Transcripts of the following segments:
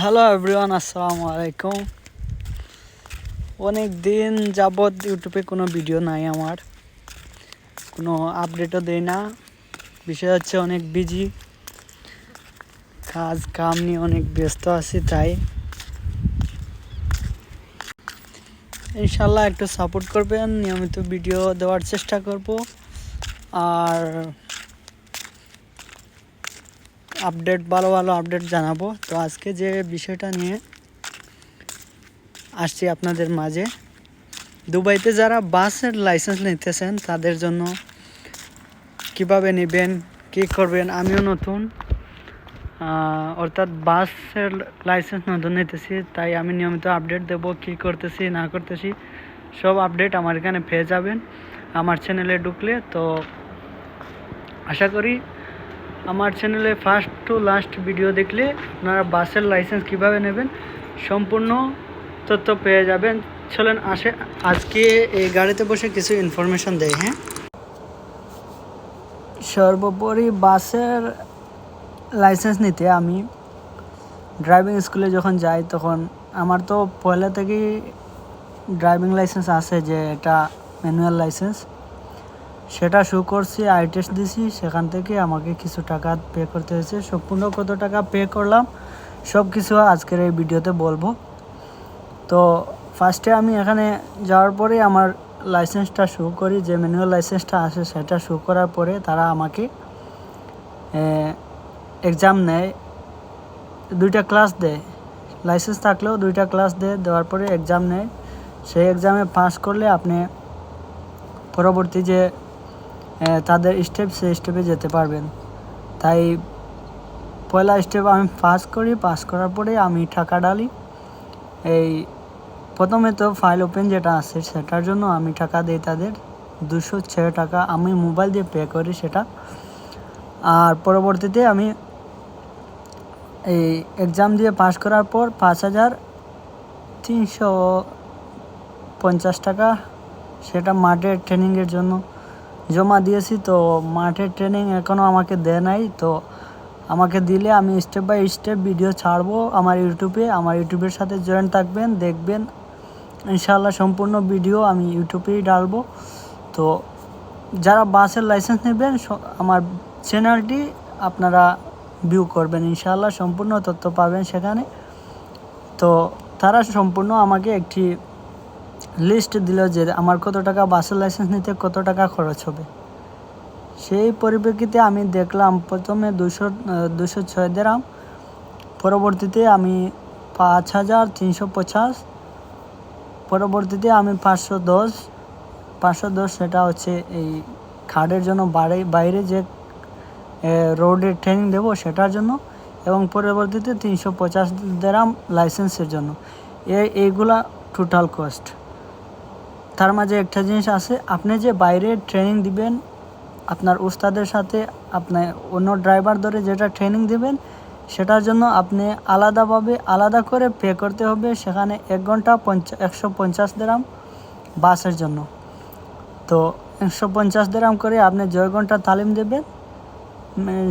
Hello everyone আসসালামু আলাইকুম অনেক দিন যাবৎ ইউটিউবে কোনো ভিডিও নাই আমার। কোনো আপডেটও দেই না। বিষয় হচ্ছে অনেক বিজি কাজ কাম নিয়ে অনেক ব্যস্ত আছি, তাই। ইনশাল্লাহ একটু সাপোর্ট করবেন। নিয়মিত ভিডিও দেওয়ার চেষ্টা করব। আর আপডেট, ভালো ভালো আপডেট জানাব। তো আজকে যে বিষয়টা নিয়ে আসছি আপনাদের মাঝে, দুবাইতে যারা বাসের লাইসেন্স নিতেছেন, তাদের জন্য কীভাবে নেবেন, কী করবেন, আমিও নতুন। অর্থাৎ বাসের লাইসেন্স নতুন নিতেছি, তাই আমি নিয়মিত আপডেট দেব, কী করতেছি, না করতেছি, সব আপডেট আমার এখানে পেয়ে যাবেন। আমার চ্যানেলে ঢুকলে, তো আশা করি আমার চ্যানেলে ফার্স্ট টু লাস্ট ভিডিও দেখলে আপনারা বাসের লাইসেন্স কীভাবে নেবেন, সম্পূর্ণ তথ্য পেয়ে যাবেন। চলেন আসে, আজকে এই গাড়িতে বসে কিছু ইনফরমেশন দেয় হ্যাঁ? সর্বোপরি বাসের লাইসেন্স নিতে আমি ড্রাইভিং স্কুলে যখন যাই, তখন আমার তো পয়লা থেকেই ড্রাইভিং লাইসেন্স আছে যে এটা ম্যানুয়াল লাইসেন্স সেটা শো করছি আই টেস্ট দিছি, সেখান থেকে আমাকে কিছু টাকা পে করতে হয়েছে। সম্পূর্ণ কত টাকা পে করলাম সব কিছু আজকের এই ভিডিওতে বলব। তো ফার্স্টে আমি এখানে যাওয়ার পরে আমার লাইসেন্সটা শো করি, যে ম্যানুয়াল লাইসেন্সটা আছে সেটা শো করার পরে তারা আমাকে এক্সাম নেয়। দুইটা ক্লাস দেয়। লাইসেন্স থাকলেও দুইটা ক্লাস দেয়, দেওয়ার পরে এক্সাম নেয়। সেই এক্সামে পাস করলে আপনি পরবর্তী যে তাদের স্টেপ সেই স্টেপে যেতে পারবেন। তাই পয়লা স্টেপ আমি পাস করি পাস করার পরে আমি টাকা ডালি এই প্রথমে তো ফাইল ওপেন যেটা আছে সেটার জন্য আমি টাকা দিই তাদের। দুশো ছয় টাকা আমি মোবাইল দিয়ে পে করি সেটা। আর পরবর্তীতে আমি এই এক্সাম দিয়ে পাস করার পর পাঁচ হাজার তিনশো পঞ্চাশ টাকা সেটা মাঠের ট্রেনিংয়ের জন্য জমা দিয়েছি, তো মাঠের ট্রেনিং এখনও আমাকে দেয় নাই, তো আমাকে দিলে আমি স্টেপ বাই স্টেপ ভিডিও ছাড়বো আমার ইউটিউবে আমার ইউটিউবের সাথে জয়েন থাকবেন, দেখবেন। ইনশাল্লাহ সম্পূর্ণ ভিডিও আমি ইউটিউবেই ডালবো তো যারা বাসের লাইসেন্স নেবেন আমার চ্যানেলটি আপনারা ভিউ করবেন। ইনশাল্লাহ সম্পূর্ণ তথ্য পাবেন সেখানে। তো তারা সম্পূর্ণ আমাকে একটি লিস্ট দিল যে আমার কত টাকা বাসের লাইসেন্স নিতে কত টাকা খরচ হবে। সেই পরিপ্রেক্ষিতে আমি দেখলাম প্রথমে দুশো দুশো ছয় দেরাম পরবর্তীতে আমি পাঁচ হাজার তিনশো পঞ্চাশ পরবর্তীতে আমি পাঁচশো দশ। পাঁচশো দশ সেটা হচ্ছে এই খার্ডের জন্য বাইরে বাইরে যে রোডে ট্রেনিং দেবো সেটার জন্য এবং পরবর্তীতে তিনশো পঞ্চাশ দেরাম লাইসেন্সের জন্য। এই এইগুলা টোটাল কস্ট তার মাঝে একটা জিনিস আছে, আপনি যে বাইরে ট্রেনিং দিবেন, আপনার উস্তাদের সাথে, আপনি অন্য ড্রাইভার ধরে যেটা ট্রেনিং দিবেন, সেটার জন্য আপনি আলাদাভাবে আলাদা করে পে করতে হবে, সেখানে এক ঘণ্টা পঞ্চা, একশো পঞ্চাশ দেরাম বাসের জন্য। তো একশো পঞ্চাশ দেরাম করে আপনি জয় ঘণ্টা তালিম দেবেন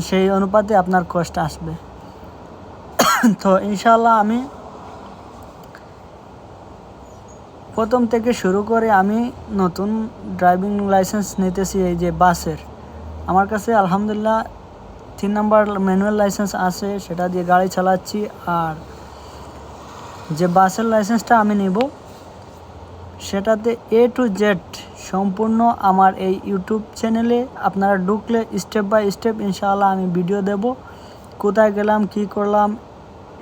সেই অনুপাতে আপনার কষ্ট আসবে। তো ইনশাল্লাহ আমি প্রথম থেকে শুরু করে আমি নতুন ড্রাইভিং লাইসেন্স নিতেছি এই যে বাসের। আমার কাছে আলহামদুলিল্লাহ তিন নাম্বার ম্যানুয়াল লাইসেন্স আছে, সেটা দিয়ে গাড়ি চালাচ্ছি আর যে বাসের লাইসেন্সটা আমি নেব, সেটাতে এ টু জেড সম্পূর্ণ আমার এই ইউটিউব চ্যানেলে আপনারা ঢুকলে স্টেপ বাই স্টেপ ইনশাআল্লাহ আমি ভিডিও দেব, কোথায় গেলাম, কি করলাম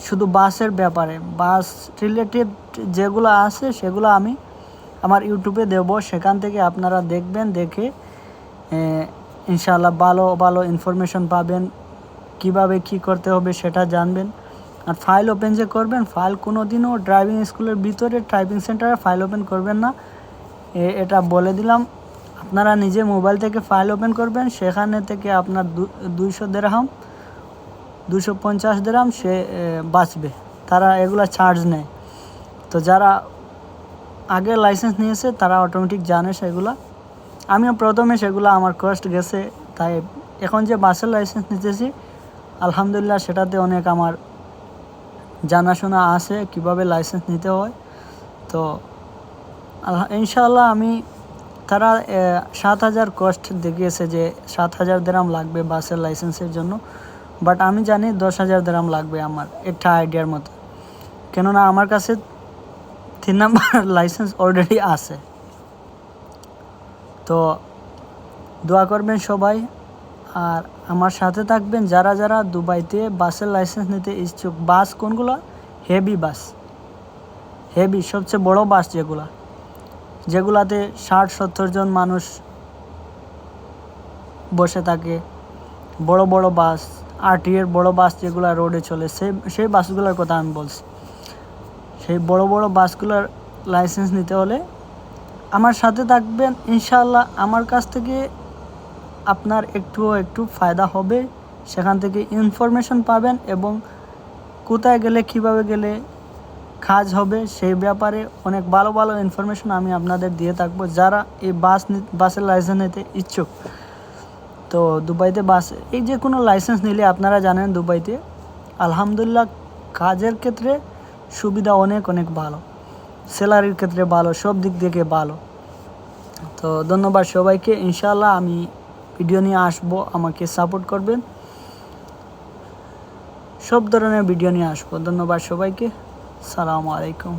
শুধু বাসের ব্যাপারে বাস রিলেটেড যেগুলো আছে সেগুলো আমি আমার ইউটিউবে দেব। সেখান থেকে আপনারা দেখবেন দেখে এ, ইনশাআল্লাহ ভালো ভালো ইনফরমেশন পাবেন কীভাবে কি করতে হবে সেটা জানবেন। আর ফাইল ওপেন যে করবেন ফাইল কোনো দিনও ড্রাইভিং স্কুলের ভিতরে ড্রাইভিং সেন্টারে ফাইল ওপেন করবেন না। এটা বলে দিলাম আপনারা নিজে মোবাইল থেকে ফাইল ওপেন করবেন সেখানে থেকে আপনার দুইশো দেড়হাম দুশো পঞ্চাশ গ্রাম সে বাঁচবে। তারা এগুলা চার্জ নেয়। তো যারা আগে লাইসেন্স নিয়েছে, তারা অটোমেটিক জানে সেগুলা। আমিও প্রথমে সেগুলো আমার কষ্ট গেছে, তাই এখন যে বাসের লাইসেন্স নিতেছি, আলহামদুলিল্লাহ সেটাতে অনেক আমার জানাশোনা আছে কীভাবে লাইসেন্স নিতে হয়। তো ইনশাআল্লাহ আমি, তারা সাত হাজার কস্ট দেখিয়েছে যে সাত হাজার দেরাম লাগবে বাসের লাইসেন্সের জন্য। বাট আমি জানি দশ হাজার দেরাম লাগবে আমার, একটা আইডিয়ার মতো। কেননা আমার কাছে তিন নাম্বার লাইসেন্স অলরেডি আছে। তো দোয়া করবেন সবাই, আর আমার সাথে থাকবেন যারা যারা দুবাইতে বাসের লাইসেন্স নিতে ইচ্ছুক। বাস কোনগুলো? হেভি বাস। হেভি সবচেয়ে বড় বাস যেগুলা। যেগুলাতে ষাট, সত্তর জন মানুষ বসে থাকে। বড় বড় বাস। আরটি এর বড় বাস যেগুলো রোডে চলে সেই সেই বাসগুলোর কথা আমি বলছি। সেই বড় বড় বাসগুলোর লাইসেন্স নিতে হলে আমার সাথে থাকবেন ইনশাল্লাহ আমার কাছ থেকে আপনার একটুও একটু ফায়দা হবে। সেখান থেকে ইনফরমেশন পাবেন এবং কোথায় গেলে, কীভাবে গেলে কাজ হবে, সেই ব্যাপারে অনেক ভালো ভালো ইনফরমেশন আমি আপনাদের দিয়ে থাকব। যারা এই বাস বাসের লাইসেন্স নিতে ইচ্ছুক তো দুবাইতে বাস, এই যে কোনো লাইসেন্স নিলে আপনারা জানেন দুবাইতে, আলহামদুলিল্লাহ কাজের ক্ষেত্রে সুবিধা অনেক অনেক ভালো। স্যালারির ক্ষেত্রে ভালো, সব দিক থেকে ভালো। তো ধন্যবাদ সবাইকে ইনশাল্লাহ আমি ভিডিও নিয়ে আসব, আমাকে সাপোর্ট করবেন। সব ধরনের ভিডিও নিয়ে আসব। ধন্যবাদ সবাইকে। সালামু আলাইকুম।